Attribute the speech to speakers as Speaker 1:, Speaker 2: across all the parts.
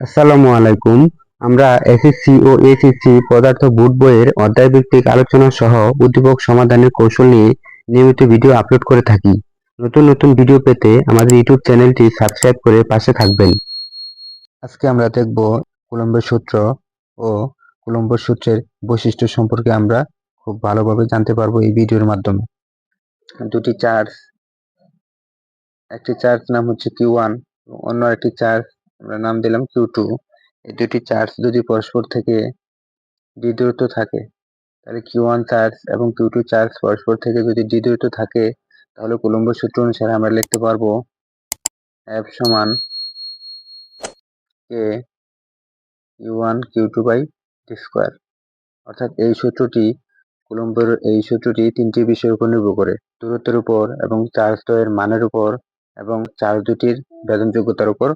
Speaker 1: আসসালামু আলাইকুম। আমরা এসএসসি ও এসএসসি পদার্থ বুট বইয়ের অধ্যায়ভিত্তিক আলোচনা সহ উদ্দীপক সমাধানের কৌশল নিয়ে নিয়মিত ভিডিও আপলোড করে থাকি। নতুন নতুন ভিডিও পেতে আমাদের ইউটিউব চ্যানেলটি সাবস্ক্রাইব করে পাশে থাকবেন। আজকে আমরা দেখব কুলম্বের সূত্র ও কুলম্বের সূত্রের বৈশিষ্ট্য সম্পর্কে আমরা খুব ভালোভাবে জানতে পারব এই ভিডিওর মাধ্যমে। দুটি চার্জ একটি চার্জ নাম হচ্ছে কিউ ওয়ান অন্য একটি চার্জ আমরা নাম দিলাম কিউ টু এই দুটি চার্জ যদি পরস্পর থেকে ডি থাকে, তাহলে কিউ ওয়ান চার্জ এবং কিউ টু চার্জ পরস্পর থেকে যদি ডি থাকে, তাহলে কুলম্ব সূত্র অনুসারে আমরা লিখতে পারব এফ সমান K Q one Q two by D square অর্থাৎ এই সূত্রটি কুলম্বের, এই সূত্রটি তিনটি বিষয়ের উপর নির্ভর করে। দূরত্বের উপর এবং চার্জ দ্বয়ের মানের উপর এবং চার্জ দুটির বেদনযোগ্যতার উপর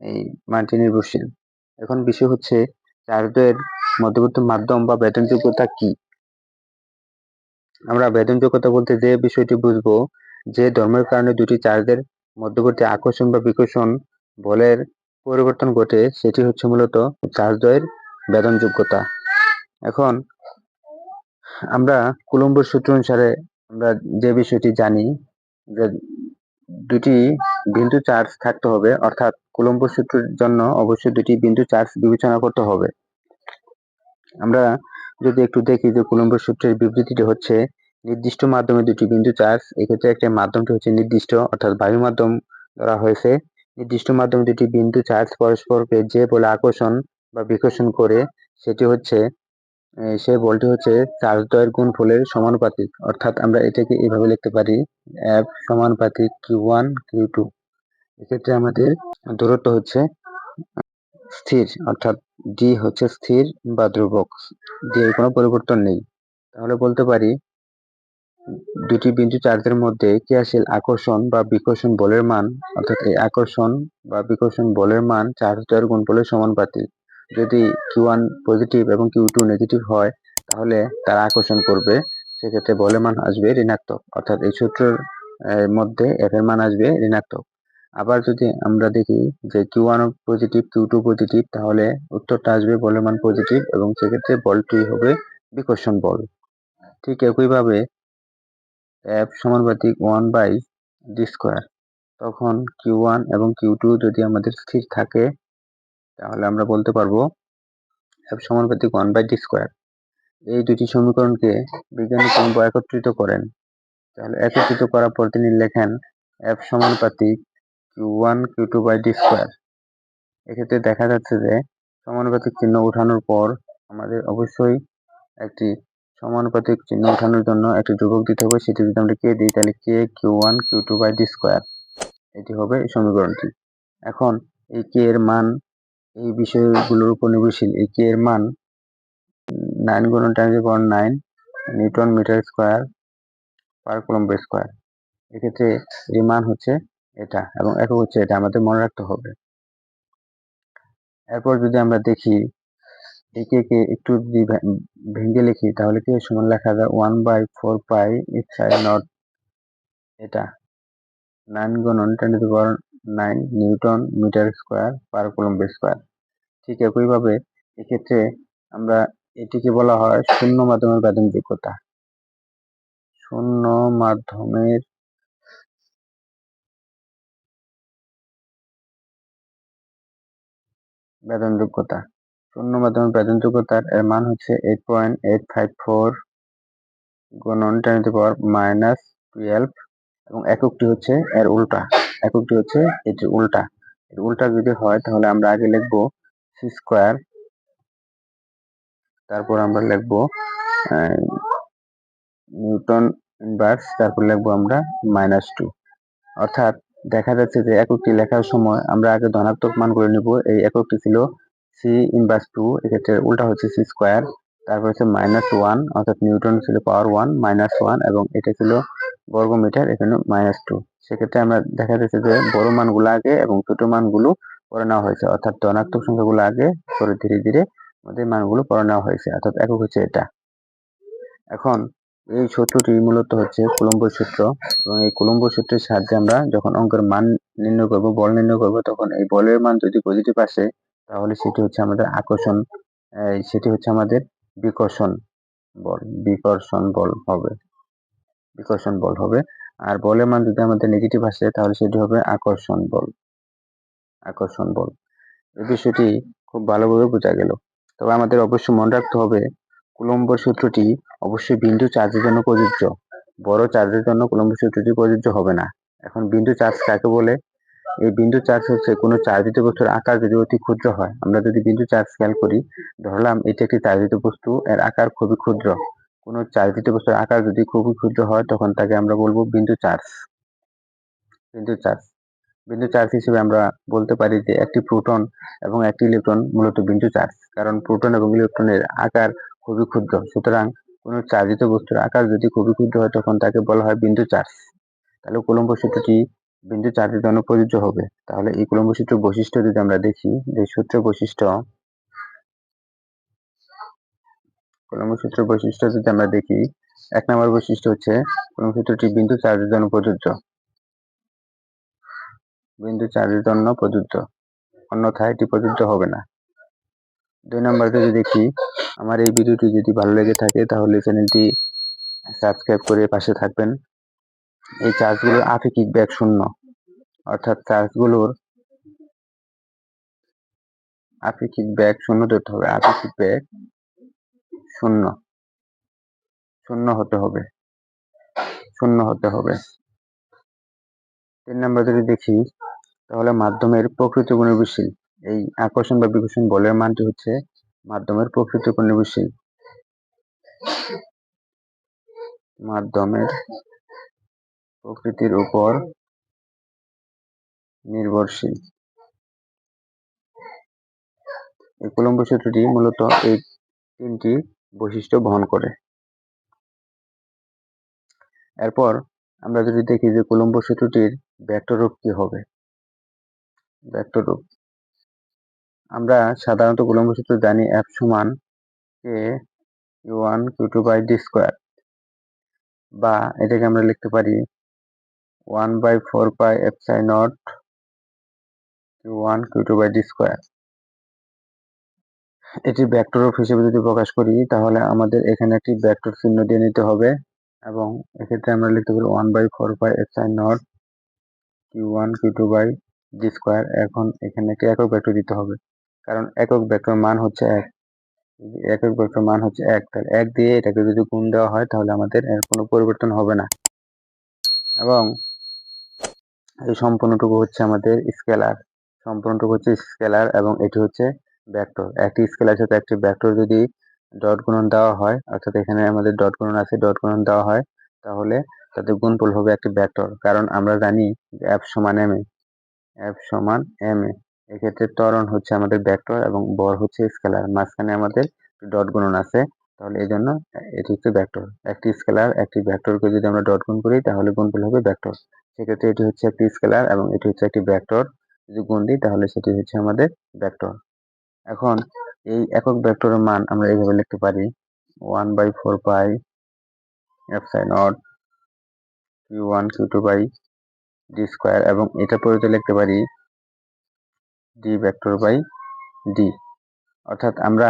Speaker 1: এই মানটি নির্ভরশীল। এখন বিষয় হচ্ছে চার্জ দ্বয়ের মধ্যবর্তী মাধ্যম বা বেদনযোগ্যতা কি? আমরা বেদনযোগ্যতা বলতে যে বিষয়টি বুঝব, যে ধর্মের কারণে দুটি চার্জের মধ্যবর্তী আকর্ষণ বা বিকর্ষণ বলের পরিবর্তন ঘটে, সেটি হচ্ছে মূলত চার্জ দ্বয়ের বেদনযোগ্যতা এখন, আমরা কুলম্বর সূত্র অনুসারে আমরা যে বিষয়টি জানি, যে দুটি বিন্দু চার্জ থাকতে হবে, অর্থাৎ কুলম্ব সূত্রের জন্য অবশ্যই দুটি বিন্দু চার্জ বিবেচনা করতে হবে। আমরা যদি একটু দেখি যে কুলম্ব সূত্রের বিবৃতিটি হচ্ছে, নির্দিষ্ট মাধ্যমে দুটি বিন্দু চার্জ এক্ষেত্রে একটা মাধ্যমটি হচ্ছে নির্দিষ্ট, অর্থাৎ বায়ু মাধ্যম ধরা হয়েছে। নির্দিষ্ট মাধ্যমে দুটি বিন্দু চার্জ পরস্পরকে যে বলে আকর্ষণ বা বিকর্ষণ করে, সেটি হচ্ছে সেই বলটি হচ্ছে চার্জ দ্বয়ের গুণফলের সমানুপাতিক। অর্থাৎ আমরা এটাকে এইভাবে লিখতে পারি এফ সমানুপাতিক কিউ ওয়ান কিউ টু এক্ষেত্রে আমাদের দূরত্ব হচ্ছে স্থির, অর্থাৎ ডি হচ্ছে স্থির বা ধ্রুবক। ডি কোনো পরিবর্তন নেই। তাহলে বলতে পারি, দুটি বিন্দু চার্জের মধ্যে ক্রিয়াশীল আকর্ষণ বা বিকর্ষণ বলের মান, অর্থাৎ এই আকর্ষণ বা বিকর্ষণ বলের মান চার্জ দ্বয়ের গুণফলের সমানুপাতিক। যদি কিউ ওয়ান পজিটিভ এবং কিউ টু নেগেটিভ হয়, তাহলে তারা আকর্ষণ করবে। সেক্ষেত্রে বলের মান আসবে ঋণাত্মক। অর্থাৎ এই সূত্রের মধ্যে এফ এর মান আসবে ঋণাত্মক। আবার যদি আমরা দেখি যে Q one positive Q two positive তাহলে উত্তরটা আসবে বলের মান পজিটিভ এবং সেক্ষেত্রে বলটি হবে বিকর্ষণ বল। ঠিক একইভাবে এফ সমানুপাতিক ওয়ান বাই ডি স্কোয়ার তখন কিউ ওয়ান এবং কিউ টু যদি আমাদের স্থির থাকে তাহলে আমরা বলতে পারব এফ সমানুপাতিক ওয়ান বাই ডি স্কোয়ার এই দুটি সমীকরণকে বিজ্ঞানী কুম্ভ একত্রিত করেন। তাহলে একত্রিত করার পর তিনি লেখেন এফ সমানুপাতিক Q one Q two by D square এক্ষেত্রে দেখা যাচ্ছে যে সমানুপাতিক চিহ্ন উঠানোর পর আমাদের অবশ্যই একটি সমানুপাতিক চিহ্ন উঠানোর জন্য একটি ধ্রুবক দিতে হবে। সেটি যদি আমরা কে দিই, তাহলে K Q one Q two by D square এটি হবে সমীকরণটি। এখন এই কে এর মান এই বিষয়গুলোর উপর নির্ভরশীল। এই কে এর মান নাইন গুণন ten power nine newton metre square per coulomb square. এক্ষেত্রে এর মান হচ্ছে এটা এবং একক হচ্ছে এটা, আমাদের মনে রাখতে হবে। এরপর যদি আমরা দেখি একে কে একটু যদি ভেঙে লিখি, তাহলে কি সমান লেখা যায় one by four pi side naught এটা নাইন গুণন ten to power nine newton metre square per coulomb square. ঠিক একইভাবে এক্ষেত্রে আমরা এটিকে বলা হয় শূন্য মাধ্যমের যোগ্যতা শূন্য মাধ্যমের যোগ্যতা শূন্য মাধ্যমের যোগ্যতার এর মান হচ্ছে eight point eight five four গুণন ten to power minus twelve এবং এককটি হচ্ছে এর উল্টা। এককটি হচ্ছে এটির উল্টা। এর উল্টা যদি হয় তাহলে আমরা আগে লিখব স্কোয়ার। তারপর আমরা লিখব নিউটন ইনভার্স, তারপর লিখব আমরা মাইনাস টু। অর্থাৎ দেখা যাচ্ছে যে এককটি লেখার সময় আমরা আগে ধনাত্মক মান করে নিব, এই এককটি ছিল সি ইনভার্স টু, এক্ষেত্রে উল্টা হচ্ছে সি স্কোয়ার, তারপর হচ্ছে মাইনাস ওয়ান, অর্থাৎ নিউটন ছিল পাওয়ার ওয়ান, মাইনাস ওয়ান, এবং এটা ছিল বর্গ মিটার এখানে মাইনাস টু। সেক্ষেত্রে আমরা দেখা যাচ্ছে যে বড় মানগুলো আগে এবং ছোট মানগুলো পরে নেওয়া হয়েছে। অর্থাৎ ধনাত্মক সংখ্যাগুলো আগে পরে ধীরে ধীরে আমাদের মানগুলো পরে নেওয়া হয়েছে। অর্থাৎ একক হচ্ছে এটা। এখন এই সূত্রটি মূলত হচ্ছে কুলম্ব সূত্র এবং এই কুলম্ব সূত্রের সাহায্যে আমরা যখন অঙ্কের মান নির্ণয় করব, বল নির্ণয় করব, তখন এই বলের মান যদি পজিটিভ আসে, তাহলে সেটি হচ্ছে আমাদের আকর্ষণ সেটি হচ্ছে আমাদের বিকর্ষণ বল। বিকর্ষণ বল হবে। বিকর্ষণ বল হবে। আর বলের মান যদি আমাদের নেগেটিভ আসে, তাহলে সেটি হবে আকর্ষণ বল। আকর্ষণ বল। এই বিষয়টি খুব ভালোভাবে বোঝা গেল। তবে আমাদের অবশ্যই মনে রাখতে হবে, কুলম্ব সূত্রটি অবশ্যই বিন্দু চার্জের জন্য প্রযোজ্য। বড় চার্জের জন্য কুলম্ব সূত্রটি প্রযোজ্য হবে না। এখন বিন্দু চার্জ কাকে বলে? এই বিন্দু চার্জ হচ্ছে কোনো চার্জিত বস্তুর আকার যদি অতি ক্ষুদ্র হয়, আমরা যদি বিন্দু চার্জ খেয়াল করি, ধরলাম এটি একটি চার্জিত বস্তু, এর আকার খুবই ক্ষুদ্র। কোনো চার্জিত বস্তুর আকার যদি খুবই ক্ষুদ্র হয়, তখন তাকে আমরা বলব বিন্দু চার্জ বিন্দু চার্জ বিন্দু চার্জ হিসেবে আমরা বলতে পারি যে একটি প্রোটন এবং একটি ইলেকট্রন মূলত বিন্দু চার্জ কারণ প্রোটন এবং ইলেকট্রনের আকার খুবই ক্ষুদ্র। সুতরাং কোনো চার্জিত বস্তুর আকার যদি খুবই ক্ষুদ্র হয়, তখন তাকে বলা হয় বিন্দু চার্জ তাহলে কুলম্ব সূত্রটি বিন্দু চার্জের জন্য প্রযোজ্য হবে। তাহলে এই কুলম্ব সূত্র বৈশিষ্ট্য যদি আমরা দেখি, যে সূত্র বৈশিষ্ট্য, কুলম্ব সূত্র বৈশিষ্ট্য যদি আমরা দেখি, এক নম্বর বৈশিষ্ট্য হচ্ছে কুলম্ব সূত্রটি বিন্দু চার্জের জন্য প্রযোজ্য। বিন্দু চার্জের জন্য প্রযোজ্য অন্যথায় এটি প্রযোজ্য হবে না। দুই নম্বর যদি দেখি আমার এই ভিডিওটি যদি ভালো লেগে থাকে, তাহলে চ্যানেলটি সাবস্ক্রাইব করে পাশে থাকবেন। এই চার্জগুলোর আপেক্ষিক ব্যাগ শূন্য। অর্থাৎ চার্জগুলোর আপেক্ষিক ব্যাগ শূন্য ধরতে হবে। আপেক্ষিক ব্যাগ শূন্য। শূন্য হতে হবে। শূন্য হতে হবে। তিন নম্বর যদি দেখি তাহলে মাধ্যমের প্রকৃত গুণবিশীল এই আকর্ষণ বা বিকর্ষণ বলের মানটি হচ্ছে মাধ্যমের প্রকৃত গুণবিশীল মাধ্যমের প্রকৃতির উপর নির্ভরশীল। এই কুলম্ব সূত্রটি মূলত এই তিনটি বৈশিষ্ট্য বহন করে। এরপর আমরা যদি দেখি যে কুলম্ব সূত্রটির রূপ কি হবে। ভেক্টর রূপ। আমরা সাধারণত কুলম্ব সূত্র জানি এফ সমান K Q one Q two by D square বা এটাকে আমরা লিখতে পারি one by four pi F psi naught Q one Q two by D square এটি ভেক্টর রূপ হিসেবে যদি প্রকাশ করি, তাহলে আমাদের এখানে একটি ভেক্টর চিহ্ন দিয়ে নিতে হবে এবং এক্ষেত্রে আমরা লিখতে পারি one by four pi F sine naught Q one Q two by D square এখন এখানে একটি একক ভেক্টর দিতে হবে। কারণ একক ভেক্টর মান হচ্ছে এক। একক ভেক্টর মান হচ্ছে এক, তাহলে এক দিয়ে এটাকে যদি গুণ দেওয়া হয়, তাহলে আমাদের এর কোনো পরিবর্তন হবে না। এবং এই সম্পূর্ণটুকু হচ্ছে আমাদের স্কেলার সম্পূর্ণটুকু হচ্ছে স্কেলার এবং এটি হচ্ছে ভেক্টর একটি স্কেলার সাথে একটি ভেক্টর যদি ডট গুণন দেওয়া হয়, অর্থাৎ এখানে আমাদের ডট গুণন আছে ডট গুণন দেওয়া হয়, তাহলে তাদের গুণফল হবে একটি ভেক্টর কারণ আমরা জানি এফ সমান এম এফ সমান এম এ এক্ষেত্রে ত্বরণ হচ্ছে আমাদের ভেক্টর এবং বর হচ্ছে স্কেলার মাঝখানে আমাদের ডট গুণন আছে, তাহলে এই জন্য এটি হচ্ছে ভেক্টর একটি স্কেলার একটি ভেক্টরকে যদি আমরা ডট গুণ করি, তাহলে গুণফল হবে ভেক্টর সেক্ষেত্রে এটি হচ্ছে একটি স্কেলার এবং এটি হচ্ছে একটি ভেক্টর যদি গুণ দিই, তাহলে সেটি হচ্ছে আমাদের ভেক্টর এখন এই একক ভেক্টরের মান আমরা এইভাবে লিখতে পারি। One by four pi F psi naught Q one Q two by D square এবং এটা পরিতে লিখতে পারি ডি ভেক্টর বাই ডি অর্থাৎ আমরা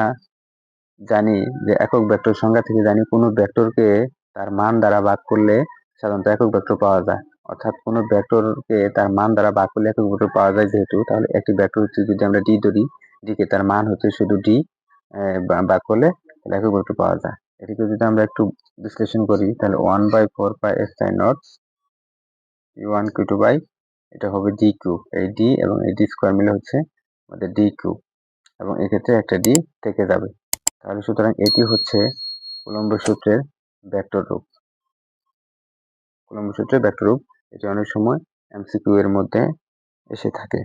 Speaker 1: জানি যে একক ভেক্টর সংজ্ঞা থেকে জানি কোনো ভেক্টরকে তার মান দ্বারা ভাগ করলে সাধারণত একক ভেক্টর পাওয়া যায়। অর্থাৎ কোনো ভেক্টরকে তার মান দ্বারা ভাগ করলে একক ভেক্টর পাওয়া যায় যেহেতু, তাহলে একটি ভেক্টর হচ্ছে যদি আমরা ডি ধরি ডিকে তার মান হচ্ছে শুধু ডি ভাগ করলে একক ভেক্টর পাওয়া যায়। এটিকে যদি আমরা একটু বিশ্লেষণ করি, তাহলে one by four by S sine naught U one Q two by এটা হবে ডি কিউ এই ডি এবং এই ডি স্কোয়ার মিলে হচ্ছে আমাদের ডি কিউ এবং এক্ষেত্রে একটা ডি থেকে যাবে। তাহলে সুতরাং এটি হচ্ছে কুলম্ব সূত্রের ব্যাক্টর রূপ। কুলম্ব সূত্রের ব্যাক্টর রূপ, এটি অনেক সময় এমসিকিউ এর মধ্যে এসে থাকে।